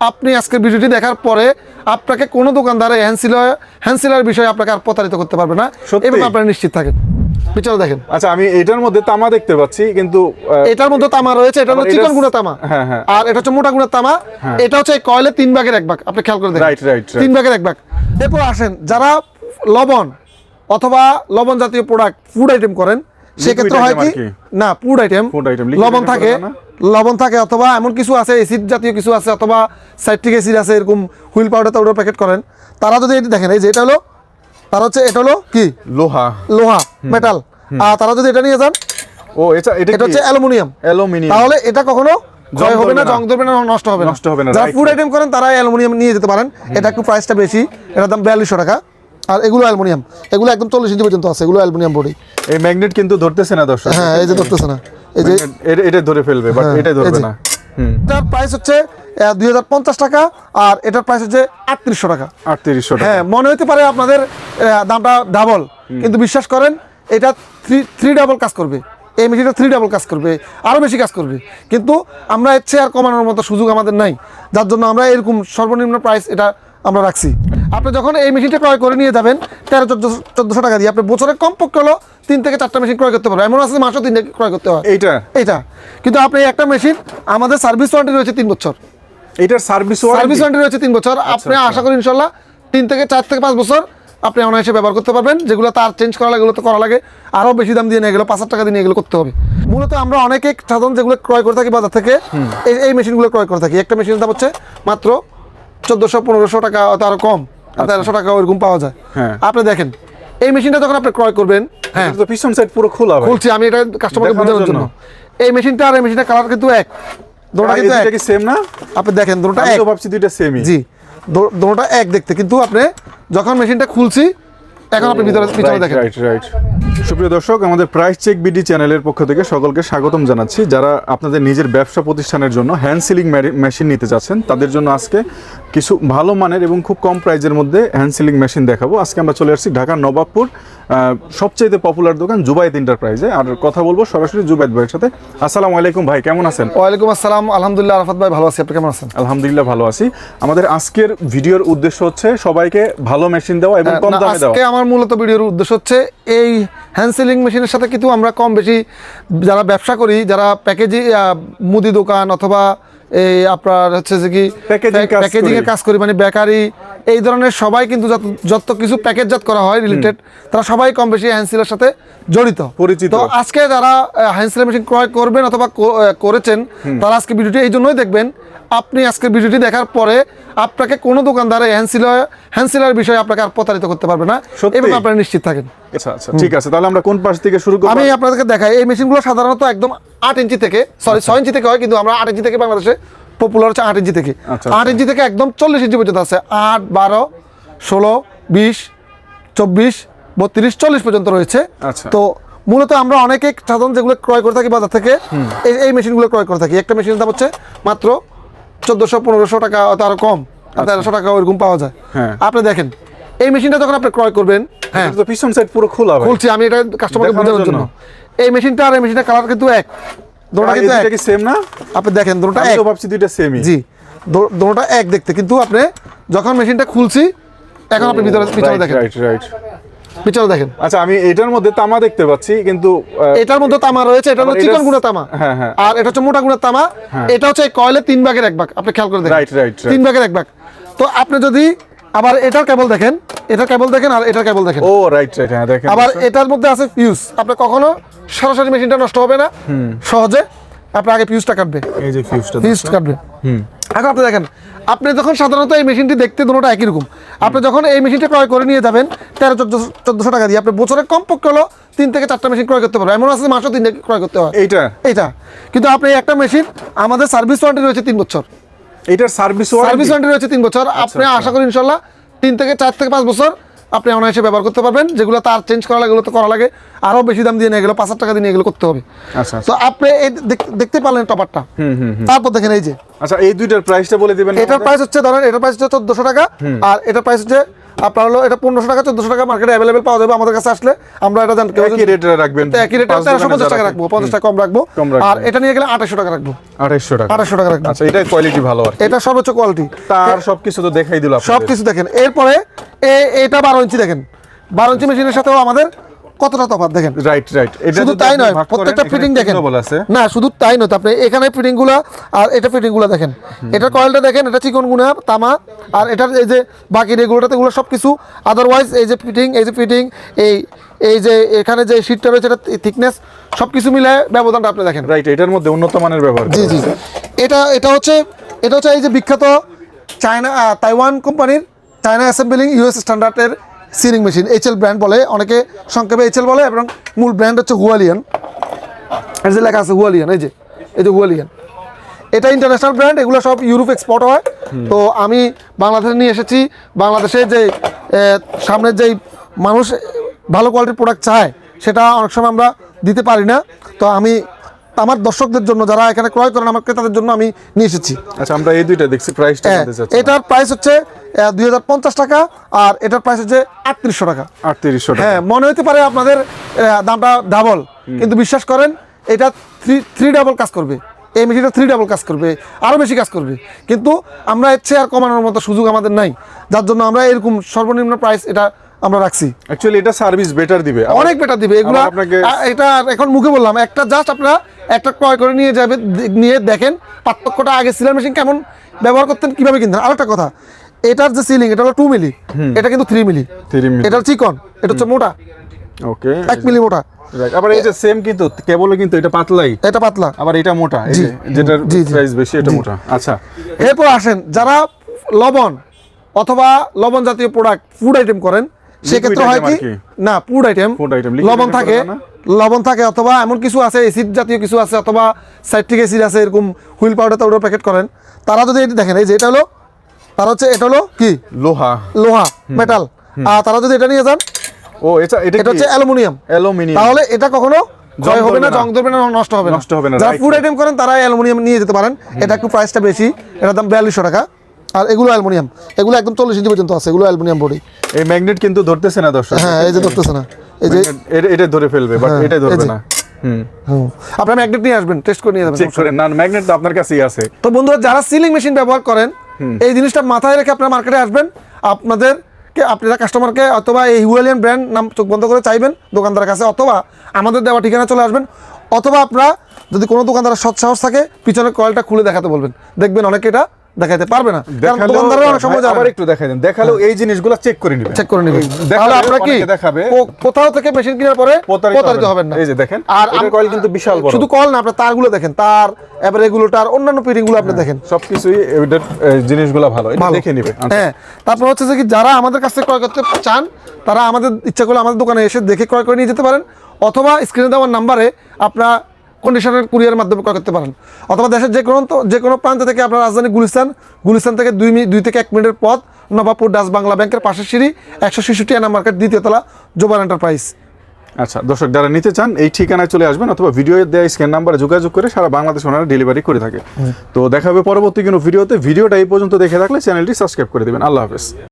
আপনি আজকের ভিডিওটি দেখার পরে আপনাকে কোনো দোকানদার হ্যান্সিলার হ্যান্সিলার বিষয়ে আপনাকে আর প্রতারিত করতে পারবে না। এবং আপনারা নিশ্চিত থাকেন। বিচারে দেখেন। আচ্ছা আমি এটার মধ্যে তামা দেখতে পাচ্ছি কিন্তু এটার মধ্যে তামা রয়েছে এটা হলো চিকন তামা। হ্যাঁ, হ্যাঁ। আর এটা হচ্ছে মোটা তামা। এটা হচ্ছে কয়েলে তিন ভাগের এক ভাগ। আপনি খেয়াল করে দেখেন. তিন ভাগের এক ভাগ। এরপর আসেন যারা লবণ অথবা লবণ জাতীয় প্রোডাক্ট ফুড আইটেম করেন সেক্ষেত্রে হয় কি? না ফুড আইটেম লবণ থাকে। লবণ থাকে অথবা এমন কিছু আছে এসিড জাতীয় কিছু আছে অথবা সাইট্রিক অ্যাসিড আছে এরকম হুইল পাউডার টাউডার প্যাকেট করেন। তারা যদি এটি দেখেন এই যে এটা হলো তারা হচ্ছে এটা হলো কি? লোহা। লোহা মেটাল আর তারা যদি এটা নিয়ে যান ও এটা এটা এটা হচ্ছে অ্যালুমিনিয়াম। অ্যালুমিনিয়াম। তাহলে এটা কখনো ক্ষয় হবে না না। জং ধরবে না নষ্ট হবে না। নষ্ট হবে না, যারা ফুড আইটেম করেন তারা অ্যালুমিনিয়াম নিয়ে যেতে পারেন। এটা একটু প্রাইসটা বেশি। এটার দাম বিয়াল্লিশশো টাকা। আর এগুলো অ্যালুমিনিয়াম। এগুলো একদম চল্লিশ ইঞ্চি পর্যন্ত আছে এগুলো অ্যালুমিনিয়াম বডি। এই ম্যাগনেট কিন্তু ধরতেছে না দর্শক। হ্যাঁ এই যে ধরতেছে না। এই যে এটা ধরে ফেলবে বাট হ্যাঁ, এটা ধরবে না। এটার প্রাইস হচ্ছে দুই হাজার পঞ্চাশ টাকা আর এটার প্রাইস হচ্ছে আটত্রিশশো টাকা। আটত্রিশশো হ্যাঁ মনে হতে পারে আপনাদের দামটা ডাবল কিন্তু বিশ্বাস করেন এটা থ্রি থ্রি ডাবল কাজ করবে। এই মেশিনটা থ্রি ডাবল কাজ করবে আরও বেশি কাজ করবে। কিন্তু আমরা এর চেয়ে আর কমানোর মতো সুযোগ আমাদের নাই। যার জন্য আমরা এরকম সর্বনিম্ন প্রাইস এটা আমরা রাখছি। আপনি যখন এই মেশিনটা ক্রয় করে নিয়ে যাবেন তেরো চোদ্দোশো চোদ্দোশো টাকা দিয়ে আপনি বছরে কমপক্ষে হলো তিন থেকে চারটা মেশিন ক্রয় করতে পারবেন। এমন আছে মাসও তিন ক্রয় করতে হয়। এইটা? এটা কিন্তু আপনি একটা মেশিন আমাদের সার্ভিস ওয়ারেন্টি রয়েছে তিন বছর। এইটার সার্ভিস সার্ভিস ওয়ারেন্টি রয়েছে তিন বছর। আপনি আচ্ছা। আশা করি ইনশাল্লাহ তিন থেকে চার থেকে পাঁচ বছর আপনি অনায়াসে ব্যবহার করতে পারবেন যেগুলো তার চেঞ্জ করা লাগে এগুলো তো করা লাগে। আরও বেশি দাম দিয়ে নিয়ে গেলো পাঁচ হাজার টাকা দিয়ে নিয়ে গেলে করতে হবে। মূলত আমরা অনেকে সাধারণ যেগুলো ক্রয় করে থাকি বাজার থেকে এই এই মেশিনগুলো ক্রয় করে থাকি। একটা মেশিনের দাম হচ্ছে মাত্র চোদ্দোশো পনেরোশো টাকা হয়তো আরও কম তেরোশো টাকা ওইরকম পাওয়া যায়। হ্যাঁ। আপনি দেখেন এই মেশিনটা যখন আপনি ক্রয় করবেন হ্যাঁ। পিছন সাইড পুরো খোলা বলছি আমি এটা কাস্টমারকে বোঝানোর জন্য। এই মেশিনটা আর এই মেশিনটা কালার কিন্তু এক। দুটোটা কিন্তু এক। সেম না? আপনি দেখেন আমি এক। ভাবছি দুইটা সেমই জি দোনোটা এক দেখতে। কিন্তু আপনি যখন মেশিনটা খুলছি এখন আপনি ভিতরে পিছনে দেখেন। রাইট রাইট সুপ্রিয় দর্শক, আমাদের প্রাইস চেক বিডি চ্যানেলের পক্ষ থেকে সকলকে স্বাগতম জানাচ্ছি। যারা আপনাদের নিজের ব্যবসা প্রতিষ্ঠানের জন্য হ্যান্ড সিলিং মেশিন নিতে চাচ্ছেন, তাদের জন্য আজকে কিছু ভালো মানের এবং খুব কম প্রাইজের মধ্যে হ্যান্ড সিলিং মেশিন দেখাবো। আজকে আমরা চলে আসছি ঢাকার নবাবপুর সবচেয়ে পপুলার দোকান জুবাইদ এন্টারপ্রাইজে আর কথা বলব সরাসরি জুবাইদ ভাইয়ের সাথে। আসসালামু আলাইকুম ভাই কেমন আছেন? ওয়ালাইকুম আসসালাম। আলহামদুলিল্লাহ আরাফাত ভাই ভালো আছি। আপনি কেমন আছেন? আলহামদুলিল্লাহ ভালো আছি। আমাদের আজকের ভিডিওর উদ্দেশ্য হচ্ছে সবাইকে ভালো মেশিন দেওয়া এবং কম দামে দেওয়া। আজকে আমার মূলত ভিডিওর উদ্দেশ্য হচ্ছে এই হ্যান্ড সিলিং মেশিনের সাথে কিন্তু আমরা কম বেশি যারা ব্যবসা করি যারা প্যাকেজি মুদি দোকান অথবা এই আপনার হচ্ছে যে কি প্যাকেজিং এর কাজ করি মানে বেকারি এই ধরনের সবাই কিন্তু যত যত কিছু প্যাকেজজাত করা হয় রিলেটেড তারা সবাই কম বেশি হ্যান্ডসিলের সাথে জড়িত। পরিচিত। তো আজকে যারা হ্যান্ডসিলের মেশিন ক্রয় করবেন অথবা করেছেন তারা আজকে ভিডিওটি এই জন্যই দেখবেন আপনি আজকের ভিডিওটি দেখার পরে আপনাকে কোনো দোকানদার হ্যান্ডসিলার হ্যান্ডসিলার বিষয়ে আপনাকে আর প্রতারিত করতে পারবে না? এবং আপনারা নিশ্চিত থাকেন। আচ্ছা আচ্ছা ঠিক আছে। তাহলে আমরা কোন পাশ থেকে শুরু করব? আমি আপনাদেরকে দেখাই এই মেশিনগুলো সাধারণত একদম আট ইঞ্চি থেকে সরি ছয় ইঞ্চি থেকে হয় কিন্তু আমরা আট ইঞ্চি থেকে বাংলাদেশে পপুলার হচ্ছে আট ইঞ্চি থেকে। আচ্ছা, আট ইঞ্চি থেকে একদম চল্লিশ ইঞ্চি পর্যন্ত আছে। আট বারো ষোলো বিশ চব্বিশ বত্রিশ চল্লিশ পর্যন্ত রয়েছে। আচ্ছা। তো মূলত আমরা অনেকে সাধারণ যেগুলো ক্রয় করে থাকি বাজার থেকে এই মেশিনগুলো ক্রয় করে থাকি। একটা মেশিনের দাম হচ্ছে মাত্র চোদ্দোশো পনেরোশো টাকা হয়তো আরও কম। তেরোশো টাকা ওইরকম পাওয়া যায়। হ্যাঁ। আপনি দেখেন এই মেশিনটা যখন আপনি ক্রয় করবেন হ্যাঁ। পিছন সাইড পুরো খোলা বলছি আমি এটা কাস্টমারকে বোঝানোর জন্য। জন্য। এই মেশিনটা আর এই মেশিনটা কালার কিন্তু এক। দুটোটা কিন্তু এক। কি সেম না? আপনি দেখেন দুটোটা এক। ভাবছি দুইটা সেমই জি দো- এক দেখতে। কিন্তু আপনি যখন মেশিনটা খুলছি এখন আপনি ভিতরে পিছনে দেখেন। রাইট রাইট পিছনে দেখেন। আচ্ছা আমি এটার মধ্যে তামা দেখতে পাচ্ছি কিন্তু এটার মধ্যে তামা রয়েছে এটা হলো চিকন তামা। হ্যাঁ, হ্যাঁ। আর এটা হচ্ছে মোটা তামা। এটা হচ্ছে কয়েলে তিন ভাগের এক ভাগ। আপনি খেয়াল করে দেখেন। Right. তিন ভাগের এক ভাগ। তো আপনি যদি আবার এটার কেবল দেখেন এটার কেবল দেখেন আর এটার কেবল দেখেন। ও রাইট রাইট হ্যাঁ দেখেন আবার এটার মধ্যে আছে ফিউজ আপনি কখনো সরাসরি মেশিনটা নষ্ট হবে না। সহজে আপনি আগে ফিউজটা কাটবে এই যে ফিউজটা ফিউজ কাটবে হুম। এখন আপনি দেখেন আপনি যখন সাধারণত এই মেশিনটি দেখতে দুটোটা একই রকম আপনি যখন এই মেশিনটা ক্রয় করে নিয়ে যাবেন তেরো চোদ্দোশো চোদ্দোশো টাকা দিয়ে আপনি বছরে কমপক্ষে হলো তিন থেকে চারটা মেশিন ক্রয় করতে পারবেন। এমন আছে মাসও তিন থেকে ক্রয় করতে হয়। এইটা? এইটা। কিন্তু আপনি একটা মেশিন আমাদের সার্ভিস ওয়ারেন্টি রয়েছে তিন বছর। এইটার সার্ভিস সার্ভিস ওয়ারেন্টি রয়েছে তিন বছর। আপনি আচ্ছা। আশা করি ইনশাল্লাহ তিন থেকে চার থেকে পাঁচ বছর আপনি অনায়াসে ব্যবহার করতে পারবেন যেগুলো তার চেঞ্জ করা লাগে তো করা লাগে। আরও বেশি দাম দিয়ে নিয়ে গেলো পাঁচ হাজার টাকা দিয়ে নিয়ে গেলো করতে হবে। আচ্ছা আচ্ছা। তো আপনি এই দেখতে পারলেন টপারটা তারপর দেখেন এই যে। আচ্ছা এই দুইটার প্রাইসটা বলে দিবেন এটার প্রাইস হচ্ছে ধরেন এটার প্রাইস হচ্ছে চোদ্দশো টাকা আর এটার প্রাইস হচ্ছে আপনার হলো এটা পনেরোশো টাকা চোদ্দশো টাকা মার্কেটে অ্যাভেলেবেল পাওয়া যাবে আমাদের কাছে আসলে। আমরা এটা জানতে একই রেটে রাখবেন। একই রেটে তেরোশো পঞ্চাশ টাকা রাখব পঞ্চাশ টাকা কম রাখব। আর এটা নিয়ে গেলে আঠাশশো টাকা রাখব। আঠাশশো টাকা। আঠাশশো টাকা রাখব। আচ্ছা এটা কোয়ালিটি ভালো আর এটা সর্বোচ্চ কোয়ালিটি তার সবকিছু তো দেখাই দিল সবকিছু দেখেন। এরপরে এটা বারো ইঞ্চি দেখেন। বারো ইঞ্চি মেশিনের সাথেও আমাদের কতটা তফাৎ দেখেন? রাইট রাইট এটা শুধু তাই নয় প্রত্যেকটা ফিটিং দেখেন। না শুধু তাই নয় তো আপনি এখানে ফিটিংগুলা আর এটা ফিটিংগুলা দেখেন এটা কয়েলটা দেখেন এটা চিকন গুনা তামা আর এটার এই যে বাকি রেগুলোটাতে এগুলো সব কিছু। আদারওয়াইজ এই যে ফিটিং এই যে ফিটিং এই এই যে এখানে যে শীটটা রয়েছে এটা থিকনেস সব কিছু মিলে ব্যবধানটা আপনি দেখেন। রাইট এটার মধ্যে উন্নত মানের ব্যবহার জি জি। এটা এটা হচ্ছে এটা হচ্ছে এই যে বিখ্যাত চায়না তাইওয়ান কোম্পানির চায়না অ্যাসেম্বলিং ইউএস স্ট্যান্ডার্ডের সিলিং মেশিন এইচএল ব্র্যান্ড বলে, অনেকে সংক্ষেপে এইচএল বলে, এবং মূল ব্র্যান্ড হচ্ছে হুয়ালিয়ান এই যে লেখা আছে হুয়ালিয়ান এই যে এই যে হুয়ালিয়ান এটা ইন্টারন্যাশনাল ব্র্যান্ড এগুলো সব ইউরোপ এক্সপোর্ট হয়। তো আমি বাংলাদেশে নিয়ে এসেছি। বাংলাদেশে যে সামনের যেই মানুষ ভালো কোয়ালিটির প্রোডাক্ট চায়, সেটা অনেক সময় আমরা দিতে পারি না। তো আমি আমার দর্শকদের জন্য যারা এখানে ক্রয় করেন আমার ক্রেতাদের জন্য আমি নিয়ে এসেছি। আচ্ছা আমরা এই দুইটা দেখছি প্রাইসটা হ্যাঁ, জানতে চাচ্ছি এটার প্রাইস হচ্ছে দুই হাজার পঞ্চাশ টাকা আর এটার প্রাইস হচ্ছে আটত্রিশশো টাকা। আটত্রিশশো টাকা। হ্যাঁ মনে হতে পারে আপনাদের দামটা ডাবল কিন্তু বিশ্বাস করেন এটা থ্রি থ্রি ডাবল কাজ করবে। এই মেশিনটা থ্রি ডাবল কাজ করবে আরও বেশি কাজ করবে। কিন্তু আমরা এর চেয়ে আর কমানোর মতো সুযোগ আমাদের নাই। যার জন্য আমরা এরকম সর্বনিম্ন প্রাইস এটা আমরা রাখছি। অ্যাকচুয়ালি এটা সার্ভিস বেটার দিবে। অনেক বেটার দিবে। এগুলো আপনাকে- এটা এখন মুখে বললাম। একটা জাস্ট আপনারা একটা ক্রয় করে নিয়ে যাবে নিয়ে দেখেন পার্থক্যটা আগে সিলার মেশিন কেমন ব্যবহার করতেন কীভাবে কিনতেন। আরেকটা কথা এটার যে সিলিং এটা হলো টু মিলি এটা কিন্তু থ্রি মিলি। এটা চিকন এটা হচ্ছে মোটা। ওকে এক মিলি মোটা। আবার এই যে সেম কিন্তু কেবলও কিন্তু এটা পাতলাই। এটা পাতলা। আবার এটা মোটা। এই জি, যে, যেটার জি, জি। প্রাইস বেশি এটা মোটা। আচ্ছা। এরপর আসেন যারা লবণ অথবা লবণ জাতীয় প্রোডাক্ট ফুড আইটেম করেন সেক্ষেত্রে হয় কি? না ফুড আইটেম লবণ থাকে। লবণ থাকে অথবা এমন কিছু আছে এসিড জাতীয় কিছু আছে অথবা সাইট্রিক অ্যাসিড আছে এরকম হুইল পাউডার টাউডার প্যাকেট করেন। তারা যদি এটি দেখেন এই যে এটা হলো তারা হচ্ছে এটা হলো কি? লোহা। লোহা মেটাল আর তারা যদি এটা নিয়ে যান ও এটা এটা এটা হচ্ছে অ্যালুমিনিয়াম। অ্যালুমিনিয়াম। তাহলে এটা কখনো জয় হবে না। জং ধরবে না নষ্ট হবে না। নষ্ট হবে না, যারা ফুড আইটেম করেন তারা অ্যালুমিনিয়াম নিয়ে যেতে পারেন। এটা একটু প্রাইসটা বেশি। এটার দাম বিয়াল্লিশশো টাকা। আর এগুলো অ্যালুমিনিয়াম। এগুলো একদম চল্লিশ ইঞ্চি পর্যন্ত আছে এগুলো অ্যালুমিনিয়াম বডি। এই ম্যাগনেট কিন্তু ধরতেছে না দর্শক। হ্যাঁ এই যে ধরতেছে না। এই যে এটা- ধরে ফেলবে বাট হ্যাঁ, এটা ধরবে না। হুম। হুম। আপনার ম্যাগনেট নিয়ে আসবেন টেস্ট করে নিয়ে যাবেন চেক করে না ম্যাগনেট তো আপনার কাছেই আছে। তো বন্ধুরা যারা সিলিং মেশিন ব্যবহার করেন এই জিনিসটা মাথায় রেখে আপনার মার্কেটে আসবেন। আপনাদেরকে আপনারা কাস্টমারকে অথবা এই হিউয়ালিয়ান ব্র্যান্ড নাম চোখ বন্ধ করে চাইবেন দোকানদারের কাছে অথবা আমাদের দেওয়া ঠিকানা চলে আসবেন। অথবা আপনারা যদি কোনো দোকানদার সৎ সাহস থাকে পিছনের কয়েলটা খুলে দেখাতে বলবেন। দেখবেন অনেকে এটা দেখাতে পারবে না। কারণ দেখালেও দোকানদাররা অনেক সময় জানে আবার একটু দেখাই দেন। দেখালেও এই জিনিসগুলো চেক করে নেবেন। চেক করে নেবেন। তাহলে আপনারা কি দেখাবে। কোথাও থেকে মেশিন কেনার পরে প্রতারিত হবেন না। এই যে দেখেন আর আম- কয়েল কিন্তু বিশাল বড়। শুধু কল না আপনার তারগুলো দেখেন তার এবার রেগুলেটর অন্যান্য ফিটিংগুলো আপনি দেখেন। সবকিছুই জিনিসগুলো ভালো। এটা দেখে নিবে আচ্ছা। হ্যাঁ তারপর হচ্ছে যে কি যারা আমাদের কাছ থেকে ক্রয় করতে চান তারা আমাদের ইচ্ছা করলে আমাদের দোকানে এসে দেখে ক্রয় করে নিয়ে যেতে পারেন। অথবা স্ক্রিনে দেওয়ার নাম্বারে আপনারা কন্ডিশনের কুরিয়ার মাধ্যমে ক্রয় করতে পারেন। অথবা দেশের যে কোনো যে কোনো প্রান্ত থেকে আপনার রাজধানী গুলিস্তান গুলিস্তান থেকে দুই মিনিট দুই থেকে এক মিনিটের পথ নবাবপুর ডাস বাংলা ব্যাংকের পাশের সিঁড়ি একশো শিশুটি আনা মার্কেট দ্বিতীয় তলা জোবান এন্টারপ্রাইজ। আচ্ছা দর্শক যারা নিতে চান এই ঠিকানায় চলে আসবেন অথবা ভিডিও দেওয়া স্ক্যান নাম্বারে যোগাযোগ করে সারা বাংলাদেশ ওনারা ডেলিভারি করে থাকে। তো দেখা হবে পরবর্তী কোনো ভিডিওতে। ভিডিওটা এই পর্যন্ত দেখে থাকলে চ্যানেলটি সাবস্ক্রাইব করে দেবেন। আল্লাহ হাফেজ।